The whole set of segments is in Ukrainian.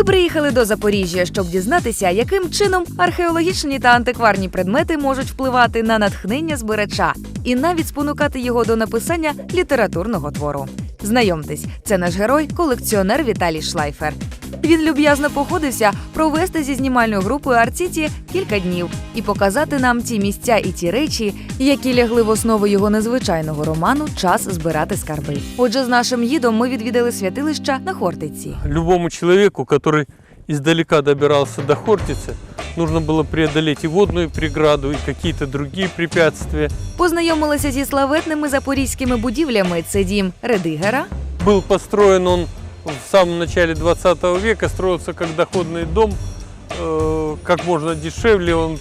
Ми приїхали до Запоріжжя, щоб дізнатися, яким чином археологічні та антикварні предмети можуть впливати на натхнення збирача і навіть спонукати його до написання літературного твору. Знайомтесь, це наш герой, колекціонер Віталій Шлайфер. Він люб'язно походився провести зі знімальною групою Арціті кілька днів і показати нам ті місця і ті речі, які лягли в основу його незвичайного роману Час збирати скарби. Отже, з нашим гідом ми відвідали святилища на Хортиці. Любому чоловіку, который издалека добирался до Хортицы, нужно было преодолеть и водную преграду, и какие-то другие препятствия. Познайомилися зі славетними запорізькими будівлями. Це дім Редигера, Был построен он в самом начале 20 века, строился как доходный дом, э, как можно дешевле, он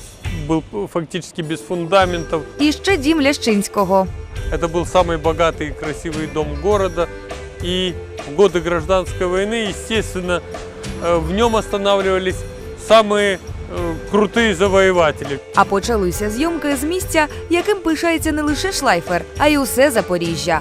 был фактически без фундаментов. і ще дім Лящинського. Это был самый богатый и красивый дом города. И в годы гражданской войны, естественно, э, в нем останавливались самые э, крутые завоеватели. А почалися зйомки з місця, яким пишається не лише Шлайфер, а й усе Запоріжжя.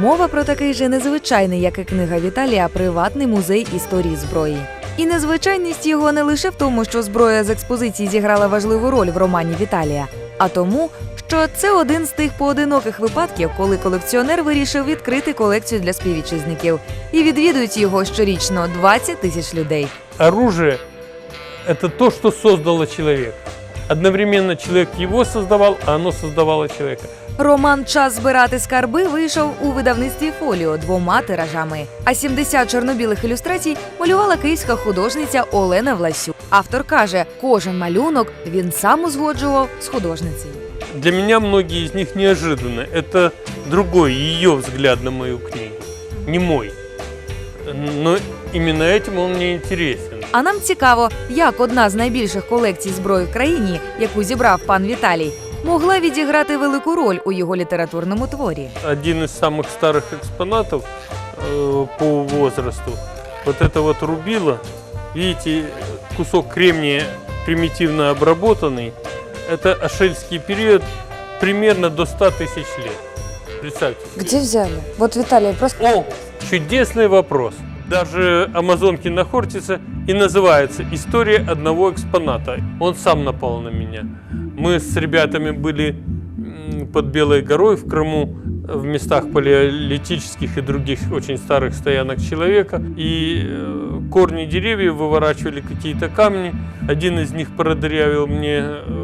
Мова про такий же незвичайний, як і книга Віталія, приватний музей історії зброї. І незвичайність його не лише в тому, що зброя з експозиції зіграла важливу роль в романі Віталія, а тому, що це один з тих поодиноких випадків, коли колекціонер вирішив відкрити колекцію для співвітчизників. І відвідують його щорічно 20 тисяч людей. Оружие – это то, что создало человека. Одновременно человек его создавал, а оно создавало человека. Роман Час збирати скарби вийшов у видавництві фоліо двома тиражами. А 70 чорнобілих ілюстрацій малювала київська художниця Олена Власюк. Автор каже, кожен малюнок він сам узгоджував з художницею. Для меня многие из них неожиданны. Это другой, ее взгляд на мою книгу, не мой. Но именно этим он мне интересен. А нам цікаво, як одна з найбільших колекцій зброї в країні, яку зібрав пан Віталій, могла відіграти велику роль у його літературному творі. один из самых старых экспонатов э, по возрасту. Вот это вот рубило, видите, кусок кремния примитивно обработанный. Это ашельский период примерно до 100 тысяч лет. Представьте. себе. Где взяли? Вот Виталий просто... О, чудесный вопрос. Даже Амазонки на Хортице и называется «История одного экспоната». Он сам напал на меня. Мы с ребятами были под Белой горой в Крыму, в местах палеолитических и других очень старых стоянок человека. И э, корни деревьев выворачивали какие-то камни. Один из них продырявил мне э,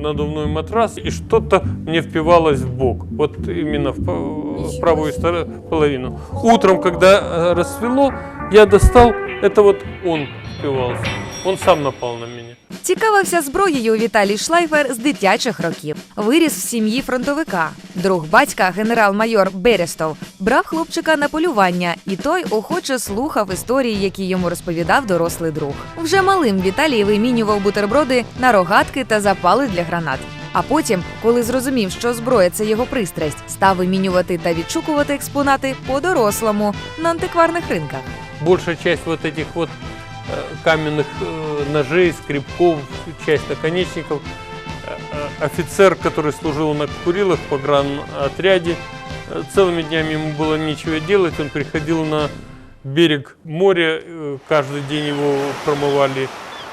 надувной матрас, и что-то мне впивалось в бок. Вот именно в, в правую половину. Утром, когда э, рассвело, я достал, это вот он впивался. Он сам напал на меня. Цікавився зброєю Віталій Шлайфер з дитячих років. Виріс в сім'ї фронтовика. Друг батька, генерал-майор Берестов, брав хлопчика на полювання, і той охоче слухав історії, які йому розповідав дорослий друг. Вже малим Віталій вимінював бутерброди на рогатки та запали для гранат. А потім, коли зрозумів, що зброя це його пристрасть, став вимінювати та відшукувати експонати по-дорослому на антикварних ринках. Большая часть вот этих вот каменных э, ножей, скребков, часть наконечников. Э, э, Офицер, который служил на Курилах в погранотряде, э, целыми днями ему было нечего делать. Он приходил на берег моря, э, каждый день его промывали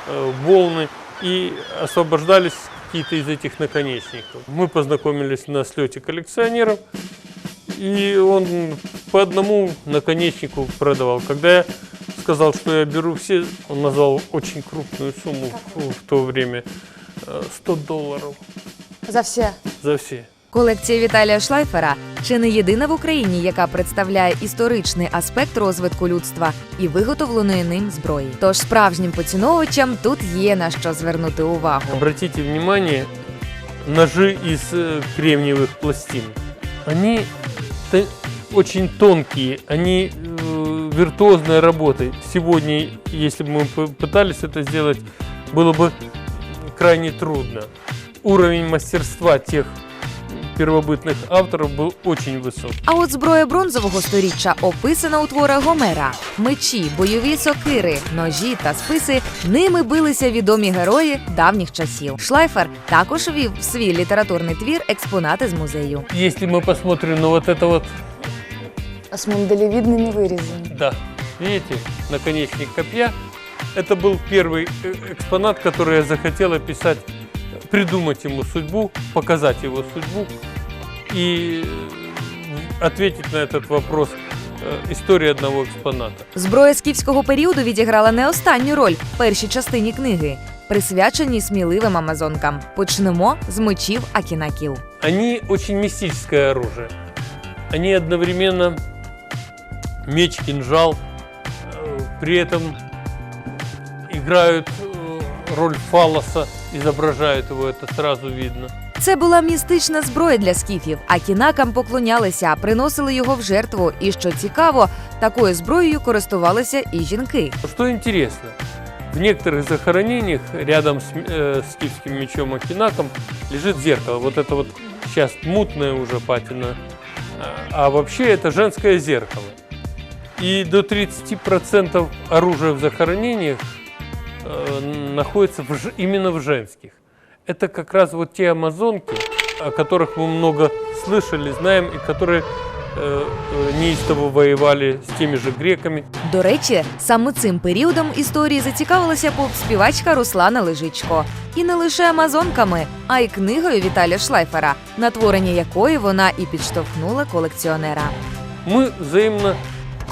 э, волны и освобождались какие-то из этих наконечников. Мы познакомились на слете коллекционеров. И он по одному наконечнику продавал. Когда я сказал, что я беру все, он назвал очень крупную сумму в, в то время. э, 100 долларов За все. за все. Колекція Віталія Шлайфера чи не єдина в Україні, яка представляє історичний аспект розвитку людства і виготовленої ним зброї. Тож справжнім поціновувачам тут є на що звернути увагу. Обратите внимание, ножи из э, кремниевых пластин. Они т- очень тонкие, они э, виртуозной работы. Сегодня, если бы мы п- пытались это сделать, было бы крайне трудно. Уровень мастерства тех первобытных авторов был очень высок. А от зброя бронзового сторіччя описана у творах Гомера: мечі, бойові сокири, ножі та списи. Ними билися відомі герої давніх часів. Шлайфер також вів в свій літературний твір експонати з музею. Если мы посмотрим на вот это вот, А с миндалевидными вырезами. да, видите, наконечник копья. Это был первый э, экспонат, который я захотел описать, придумать ему судьбу, показать его судьбу и э, ответить на этот вопрос э, истории одного экспоната. Зброя скіфського періоду відіграла не останню роль в першій частині книги, присвяченій сміливим амазонкам. Почнемо з мечів Акінакіл. Они очень мистическое оружие. Они одновременно меч, кинжал, э, при этом играют э, роль фалоса, изображают его, это сразу видно. Це була містична зброя для скіфів. Акінакам поклонялися, приносили його в жертву. І що цікаво, такою зброєю користувалися і жінки. Что интересно, в некоторых захоронениях рядом с э, скифским мечом Акинаком лежит зеркало. Вот это вот сейчас мутное уже патина. А, а вообще это женское зеркало. И до 30% оружия в захоронениях э, находится в ж- именно в женских. Это как раз вот те амазонки, о которых мы много слышали, знаем, и которые э, э, неистово воевали с теми же греками. До речі, саме цим періодом історії зацікавилася поп-співачка Руслана Лежичко. І не лише амазонками, а й книгою Віталія Шлайфера, на творення якої вона і підштовхнула колекціонера. мы взаимно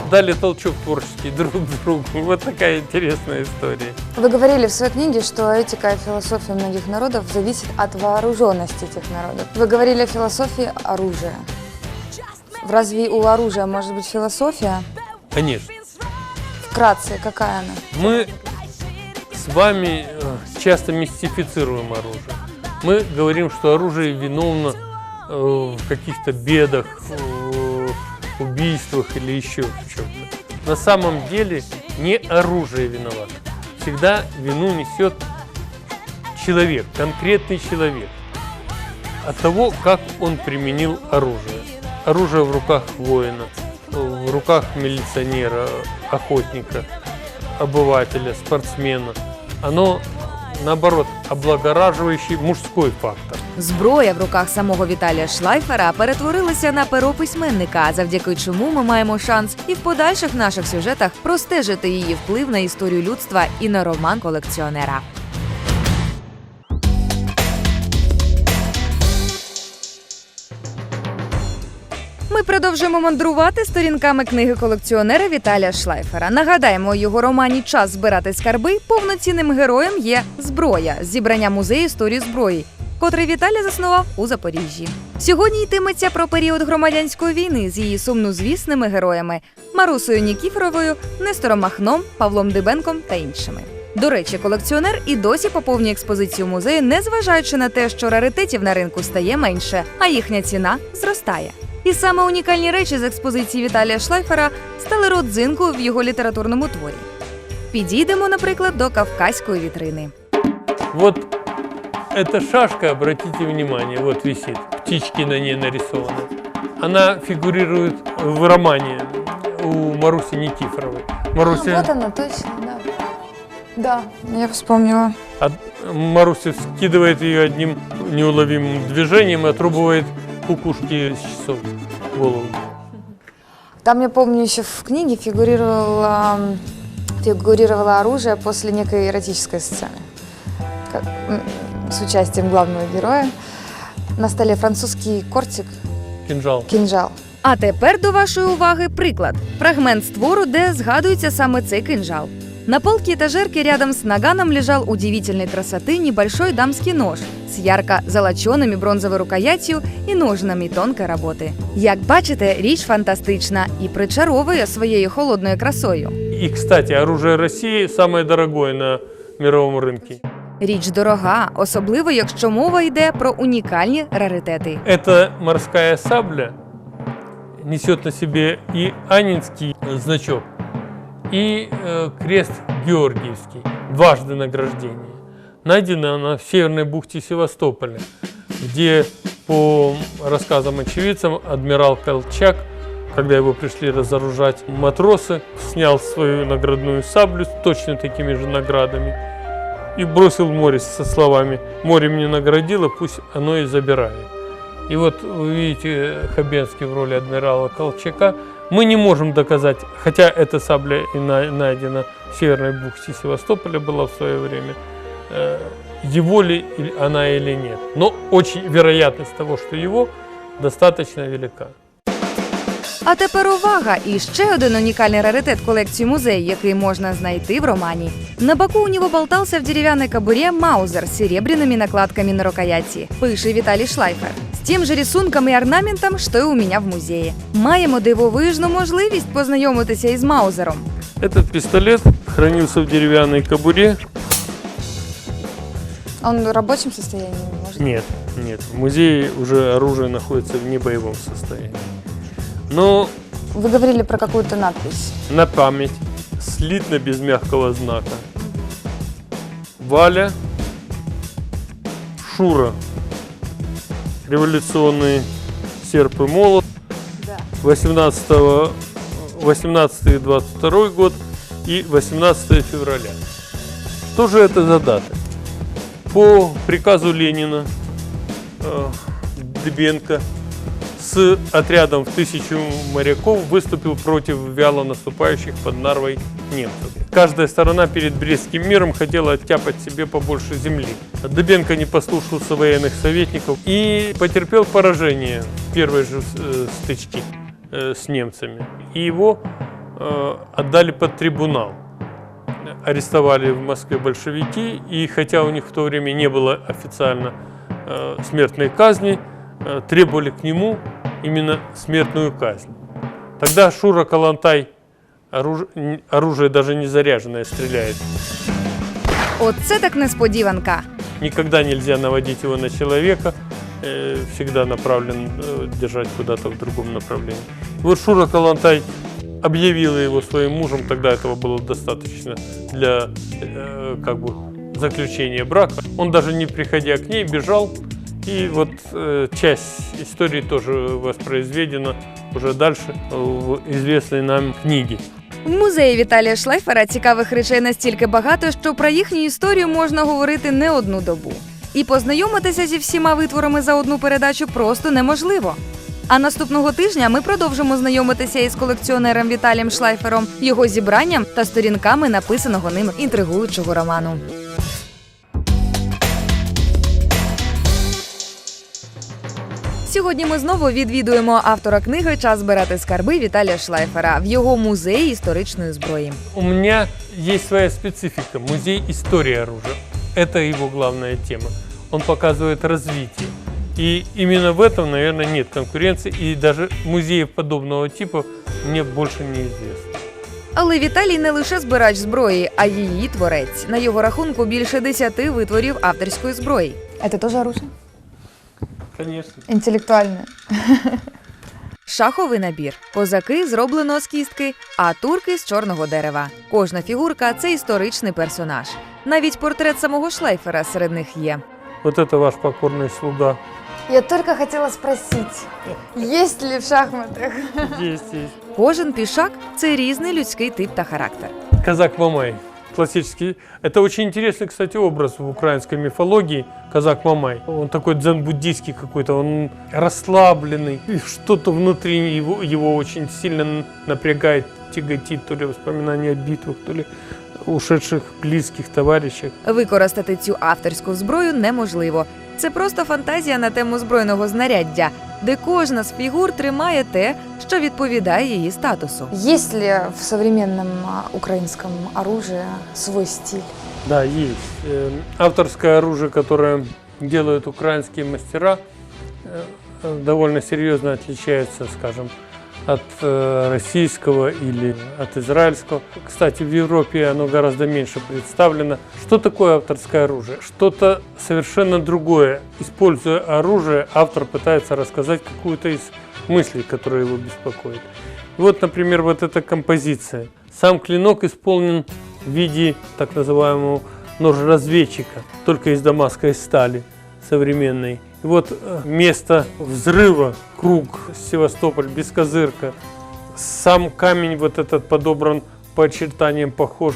дали толчок творческий друг другу. Вот такая интересная история. Вы говорили в своей книге, что этика и философия многих народов зависит от вооруженности этих народов. Вы говорили о философии оружия. Разве у оружия может быть философия? Конечно. Вкратце, какая она? Мы с вами э, часто мистифицируем оружие. Мы говорим, что оружие виновно э, в каких-то бедах, убийствах или еще в чем-то. На самом деле не оружие виновато. Всегда вину несет человек, конкретный человек. От того, как он применил оружие. Оружие в руках воина, в руках милиционера, охотника, обывателя, спортсмена. Оно, наоборот, облагораживающий мужской фактор. Зброя в руках самого Віталія Шлайфера перетворилася на перо письменника, завдяки чому ми маємо шанс і в подальших наших сюжетах простежити її вплив на історію людства і на роман колекціонера. Продовжуємо мандрувати сторінками книги колекціонера Віталія Шлайфера. Нагадаємо, у його романі Час збирати скарби повноцінним героєм є зброя зібрання музею історії зброї, котрий Віталій заснував у Запоріжжі. Сьогодні йтиметься про період громадянської війни з її сумнозвісними героями Марусою Нікіфоровою, Нестором Махном, Павлом Дибенком та іншими. До речі, колекціонер і досі поповнює експозицію музею, незважаючи на те, що раритетів на ринку стає менше, а їхня ціна зростає. І саме унікальні речі з експозиції Віталія Шлайфера стали родзинкою в його літературному творі. Підійдемо, наприклад, до кавказької вітрини. Вот эта шашка, обратите внимание, вот висит, птички на ней нарисованы. Она фигурирует в романе у Маруси Никифоровой. Маруся, А, вот она, точно, да. Да, я вспомнила. от- Маруся скидывает ее одним неуловимым движением и отрубывает кукушки с часов голову. Там, я помню, еще в книге фигурировало, м, фигурировало оружие после некой эротической сцены. Как, м, с участием главного героя. На столе французский кортик, Кинжал. кинжал. А тепер до вашої уваги приклад: фрагмент створу, де згадується саме цей кинжал. На полке этажерки рядом с наганом лежал удивительной красоты небольшой дамский нож с ярко золоченными бронзовой рукоятью і ножнами тонкої роботи. Як бачите, річ фантастична і причаровує своєю холодною красою. И, кстати, оружие России самое дорогое на мировом рынке. Річ дорога, особливо якщо мова йде про унікальні раритети. Эта морская сабля несет на себе и Анинский значок, и э, крест Георгиевский, дважды награждение. Найдена она в северной бухте Севастополя, где, по рассказам очевидцам, адмирал Колчак, когда его пришли разоружать матросы, снял свою наградную саблю с точно такими же наградами и бросил в море со словами «Море мне наградило, пусть оно и забирает». И вот вы видите Хабенский в роли адмирала Колчака. Мы не можем доказать, хотя эта сабля и на- найдена в Северной бухте Севастополя была в свое время, его ли она или нет. Но очень вероятность того, что его, достаточно велика. А тепер увага! І ще один унікальний раритет колекції музею, який можна знайти в романі. На боку у него болтался в деревянной кобуре маузер с серебряными накладками на рукояти, пише Віталій Шлайфер. З тим же рисунком і орнаментом, що й у мене в музеї. Маємо дивовижну можливість познайомитися із маузером. Этот пистолет хранился в деревянной кобуре. Он в рабочем состоянии может? Нет, нет, в музее уже оружие находится в небоевом состоянии. Но Вы говорили про какую-то надпись. на память, слитно без мягкого знака. Валя, Шура, революционный серп и молот, Да. 18, 18 и 22 год и 18 февраля. Что же это за даты? По приказу Ленина э, Дыбенко с отрядом в тысячу моряков выступил против вяло наступающих под Нарвой немцев. Каждая сторона перед Брестским миром хотела оттяпать себе побольше земли. Дыбенко не послушался военных советников и потерпел поражение в первой же э, стычке э, с немцами. И его отдали под трибунал. Арестовали в Москве большевики, и хотя у них в то время не было официально э, смертной казни, э, требовали к нему именно смертную казнь. Тогда Шура Калантай, оруж- оружие даже не заряженное, стреляет. Оце так несподіванка. Никогда нельзя наводить его на человека, э, всегда направлен э, держать куда-то в другом направлении. Вот Шура Калантай объявила его своим мужем, тогда этого было достаточно для э, как бы заключения брака. Он даже не приходя к ней бежал, и вот э, часть истории тоже воспроизведена уже дальше э, в известной нам книге. В музеї Віталія Шлайфера цікавих речей настільки багато, що про їхню історію можна говорити не одну добу. І познайомитися зі всіма витворами за одну передачу просто неможливо. А наступного тижня ми продовжимо знайомитися із колекціонером Віталієм Шлайфером, його зібранням та сторінками написаного ним інтригуючого роману. Сьогодні ми знову відвідуємо автора книги Час збирати скарби Віталія Шлайфера в його музеї історичної зброї. У меня есть своя специфика. Музей истории оружия. Это его главная тема. Он показывает развитие. И именно в этом, наверное, нет конкуренции. И даже музеев подобного типа мне больше не известно. Але Віталій не лише збирач зброї, а її творець. На його рахунку більше десяти витворів авторської зброї. Это тоже оружие? Конечно. Интеллектуальное. Шаховий набір. Козаки зроблено з кістки, а турки з чорного дерева. Кожна фігурка це історичний персонаж. Навіть портрет самого Шлейфера серед них є. Вот это ваш покорный слуга. Я только хотела спросить, есть ли в шахматах? Есть, есть. Кожен пішак це різний людський тип та характер. Казак Мамай. Классический. Это очень интересный, кстати, образ в украинской мифологии. Казак Мамай. Он такой дзен-буддийский какой-то, он расслабленный. И что-то внутри его, его очень сильно н- напрягает, тяготит, то ли воспоминания о битвах, то ли ушедших близких товарищах. Використати цю авторську зброю неможливо. Це просто фантазія на тему збройного знаряддя, де кожна з фігур тримає те, що відповідає її статусу. Есть ли в современном а, украинском оружии свой стиль? Да, есть. Э, Авторское оружие, которое делают украинские мастера, э, э, довольно серьезно отличается, скажем, От э, российского или от израильского. Кстати, в Европе оно гораздо меньше представлено. Что такое авторское оружие? Что-то совершенно другое. Используя оружие, автор пытается рассказать какую-то из мыслей, которые его беспокоят. И вот, например, вот эта композиция. Сам клинок исполнен в виде так называемого ножа-разведчика, только из дамасской стали современной. И вот э, место взрыва, круг, Севастополь, Бескозырка. Сам камень вот этот подобран по очертаниям похож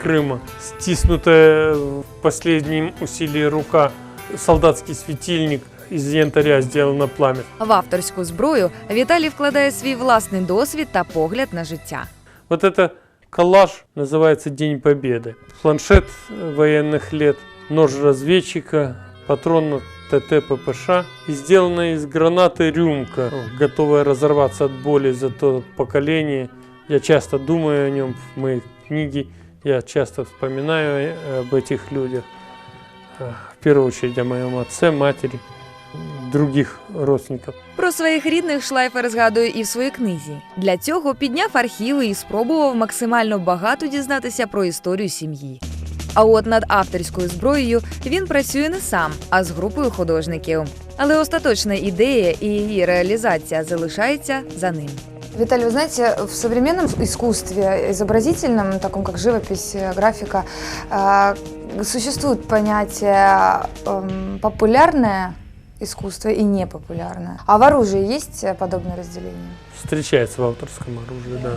Крыма. Стиснутая в последнем усилии рука, солдатский светильник. из янтаря сделано пламя. В авторську зброю Віталій вкладає свій власний досвід та погляд на життя. Вот это коллаж называется День Победы. Планшет военных лет, нож разведчика, патрон на ТТ ППШ и сделана из гранаты рюмка, готовая разорваться от боли за то поколение. Я часто думаю о нем в моей книге, я часто вспоминаю э, об этих людях. Э, В первую очередь о моем отце, матери, других родственников. Про своїх рідних Шлайфер згадує і в своїй книзі. Для цього підняв архіви і спробував максимально багато дізнатися про історію сім'ї. А от над авторською зброєю він працює не сам, а з групою художників. Але остаточна ідея і її реалізація залишається за ним. Виталий, вы знаете, в современном искусстве, изобразительном, таком как живопись, э, графика, э, существует понятие эм, популярное искусство и непопулярное. А в оружии есть э, подобное разделение? Встречается в авторском оружии, да.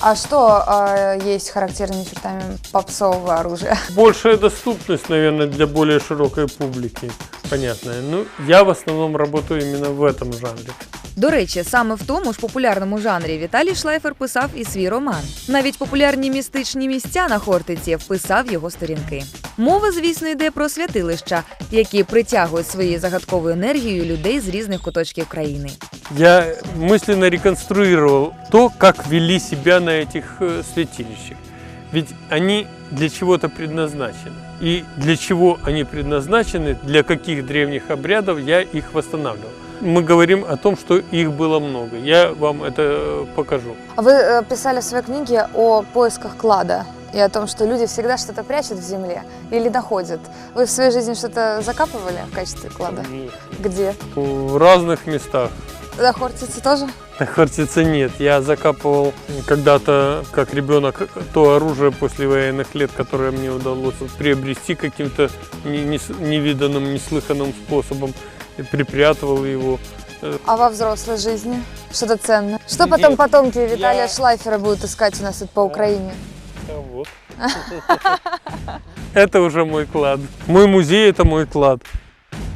А что э, есть характерными чертами попсового оружия? Большая доступность, наверное, для более широкой публики, понятная. Ну, я в основном работаю именно в этом жанре. До речі, саме в тому ж популярному жанрі Віталій Шлайфер писав і свій роман. Навіть популярні містичні місця на Хортиці вписав його сторінки. Мова, звісно, йде про святилища, які притягують своєю загадковою енергією людей з різних куточків країни. Я мысленно реконструировал то, как вели себя на этих э, святилищах. Ведь они для чего-то предназначены. И для чего они предназначены, для каких древних обрядов я их восстанавливал. Мы говорим о том, что их было много. Я вам это э, покажу. Вы э, писали в своей книге о поисках клада и о том, что люди всегда что-то прячут в земле или находят. Вы в своей жизни что-то закапывали в качестве клада? Где? В разных местах. На Хортице тоже? На Хортице нет. Я закапывал когда-то, как ребенок, то оружие после военных лет, которое мне удалось приобрести каким-то не- не- невиданным, неслыханным способом. И припрятывал его. А во взрослой жизни? Что-то ценное? Что потом Нет, потомки Виталия я- Шлайфера будут искать у нас тут по Украине? А вот. Это уже мой клад. Мой музей – это мой клад.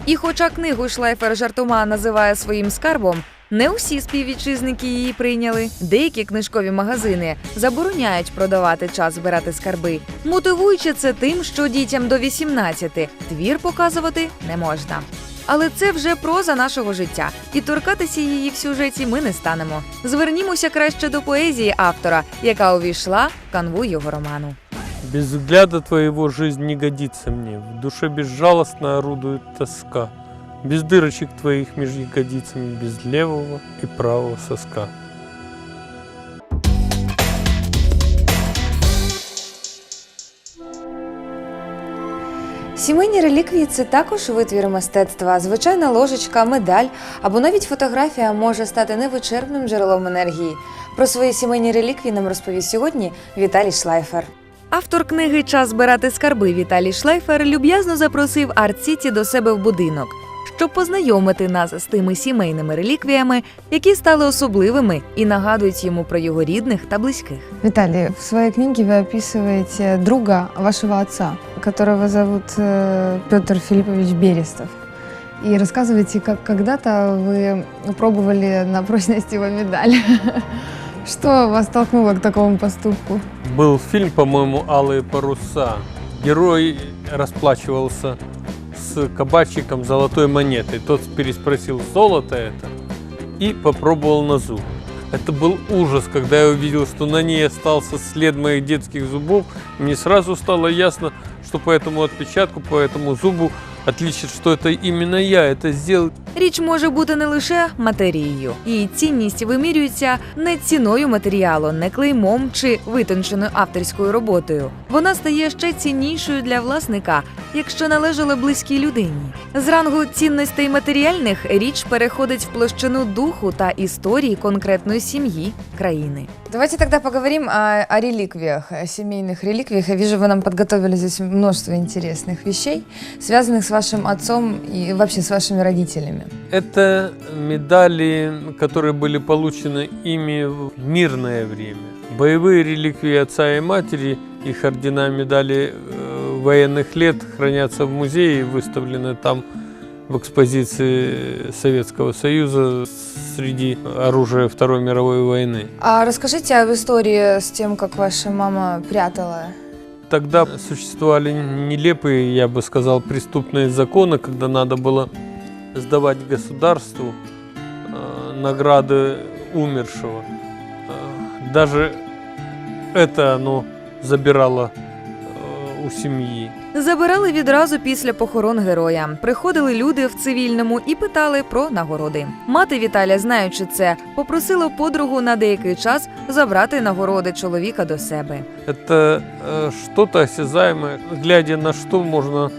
І хоча книгу Шлайфер жартома називає своїм скарбом, не усі співвітчизники її прийняли. Деякі книжкові магазини забороняють продавати час збирати скарби, мотивуючи це тим, що дітям до 18 твір показувати не можна. Але це вже проза нашого життя, і торкатися її в сюжеті ми не станемо. Звернімося краще до поезії автора, яка увійшла в канву його роману. Без взгляда твоего жизнь не годится мне. В душе безжалостно орудует тоска. Без дырочек твоих меж ягодицами, без левого и правого соска. Сімейні реліквії це також витвір мистецтва. Звичайна ложечка, медаль або навіть фотографія може стати невичерпним джерелом енергії. Про свої сімейні реліквії нам розповість сьогодні Віталій Шлайфер. Автор книги Час збирати скарби Віталій Шлейфер люб'язно запросив Арт-Сіті до себе в будинок, щоб познайомити нас з тими сімейними реліквіями, які стали особливими і нагадують йому про його рідних та близьких. Виталий, в своей книге вы описываете друга вашего отца, которого зовут э, Петр Филиппович Берестов. И рассказываете, как когда-то вы пробовали на прочность его медаль. Что вас толкнуло к такому поступку? Был фильм, по-моему, «Алые паруса». Герой расплачивался с кабачиком золотой монетой. Тот переспросил, золото это? И попробовал на зуб. Это был ужас, когда я увидел, что на ней остался след моих детских зубов. Мне сразу стало ясно, что по этому отпечатку, по этому зубу отличит, что это именно я это сделал. Річ може бути не лише матерією, її цінність вимірюється не ціною матеріалу, не клеймом чи витонченою авторською роботою. Вона стає ще ціннішою для власника, якщо належала близькій людині. З рангу цінностей матеріальних річ переходить в площину духу та історії конкретної сім'ї країни. Давайте тогда поговорим о, о реликвиях, о семейных реликвиях. Я вижу, вы нам подготовили здесь множество интересных вещей, связанных с вашим отцом и вообще с вашими родителями. Это медали, которые были получены ими в мирное время. Боевые реликвии отца и матери, их ордена медали э, военных лет хранятся в музее и выставлены там в экспозиции Советского Союза среди оружия Второй мировой войны. А расскажите об истории с тем, как ваша мама прятала. Тогда существовали нелепые, я бы сказал, преступные законы, когда надо было сдавать государству э, награды умершего. Э, даже это оно забирало э, у семьи. Забирали відразу після похорон героя. Приходили люди в цивільному і питали про нагороди. Мати Віталя, знаючи це, попросила подругу на деякий час забрати нагороди чоловіка до себе. Это э, что-то осязаемое, глядя на что можно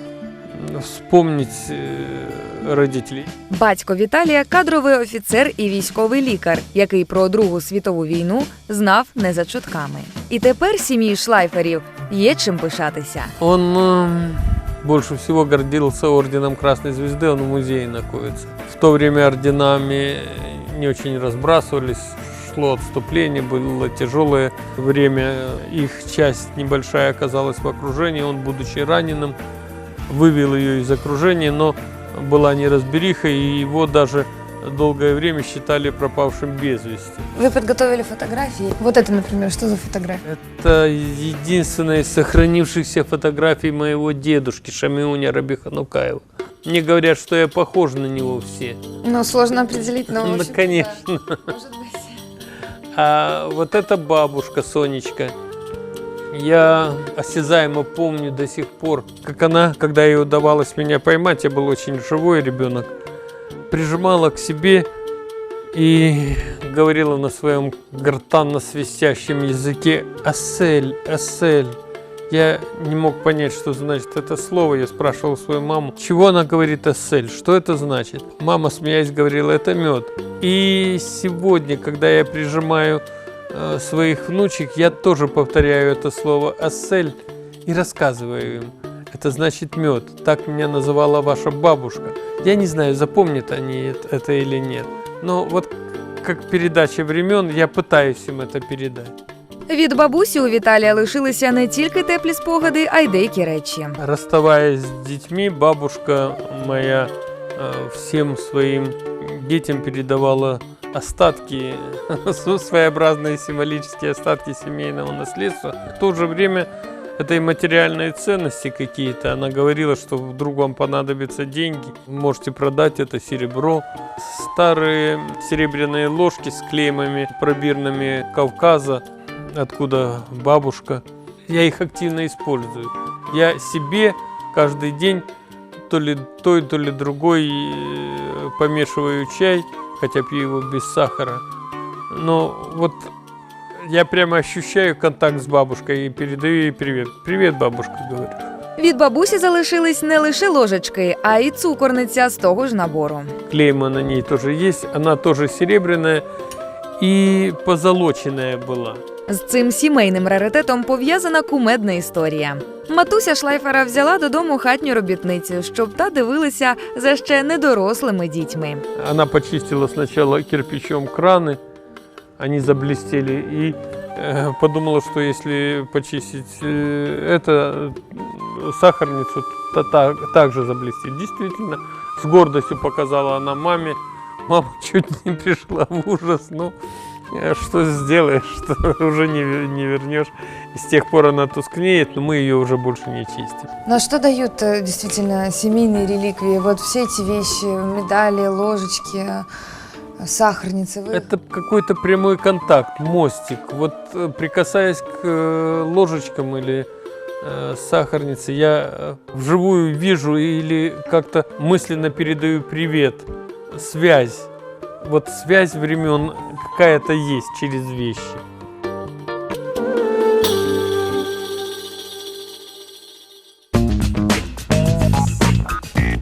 м, вспомнить э, родителей. Батько Віталія кадровий офіцер і військовий лікар, який про Другу світову війну знав не за чутками. І тепер сім'ї шлайферів є чим пишатися. Он э, больше всего гордился орденом Красной Звезды, он в музее находится. В то время орденами не очень разбрасывались, шло отступление, было тяжелое время, их часть небольшая оказалась в окружении, он, будучи раненым, вывел ее из окружения, но была неразбериха, и его даже долгое время считали пропавшим без вести. Вы подготовили фотографии. Вот это, например, что за фотография? Это единственная из сохранившихся фотографий моего дедушки Шамиуня Рабиханукаева. Мне говорят, что я похож на него все. Ну, сложно определить, но... Ну, конечно. да, может быть. А вот эта бабушка Сонечка, я осязаемо помню до сих пор, как она, когда ей удавалось меня поймать, я был очень живой ребенок, прижимала к себе и говорила на своем гортанно-свистящем языке «Асель, Асель». Я не мог понять, что значит это слово. Я спрашивал свою маму, чего она говорит «Асель», что это значит. Мама, смеясь, говорила «это мед». И сегодня, когда я прижимаю э, своих внучек, я тоже повторяю это слово «Асель» и рассказываю им. Это значит мед. Так меня называла ваша бабушка. Я не знаю, запомнят они эт- это или нет. Но вот как передача времен, я пытаюсь им это передать. Від бабусі у Віталія лишилися не тільки теплі спогади, а й деякі речі. Расставаясь с детьми, бабушка моя э, всем своим детям передавала остатки, своеобразные символические остатки семейного наследства. В то же время это и материальные ценности какие-то. Она говорила, что вдруг вам понадобятся деньги, можете продать это серебро. Старые серебряные ложки с клеймами пробирными Кавказа, откуда бабушка. Я их активно использую. Я себе каждый день то ли той, то ли другой э, помешиваю чай, хотя пью его без сахара. Но вот я прямо ощущаю контакт с бабушкой и передаю ей привет. Привет, бабушка, говорю. Від бабусі залишились не лише ложечки, а й цукорниця з того ж набору. Клейма на ней тоже есть, она тоже серебряная и позолоченная была. З цим сімейним раритетом пов'язана кумедна історія. Матуся Шлайфера взяла додому хатню робітницю, щоб та дивилася за ще недорослими дітьми. Она почистила сначала кирпичом краны, они заблестели, и э, подумала, что если почистить э, это э, сахарницу, то так, также заблестит. Действительно, с гордостью показала она маме. Мама чуть не пришла в ужас, ну э, что сделаешь, что уже не, не вернешь. С тех пор она тускнеет, но мы ее уже больше не чистим. Ну а что дают э, действительно семейные реликвии? Вот все эти вещи, медали, ложечки, сахарницы. Вы- Это какой-то прямой контакт, мостик. Вот э, прикасаясь к э, ложечкам или э, сахарнице, я э, вживую вижу или как-то мысленно передаю привет, связь. Вот связь времен какая-то есть через вещи.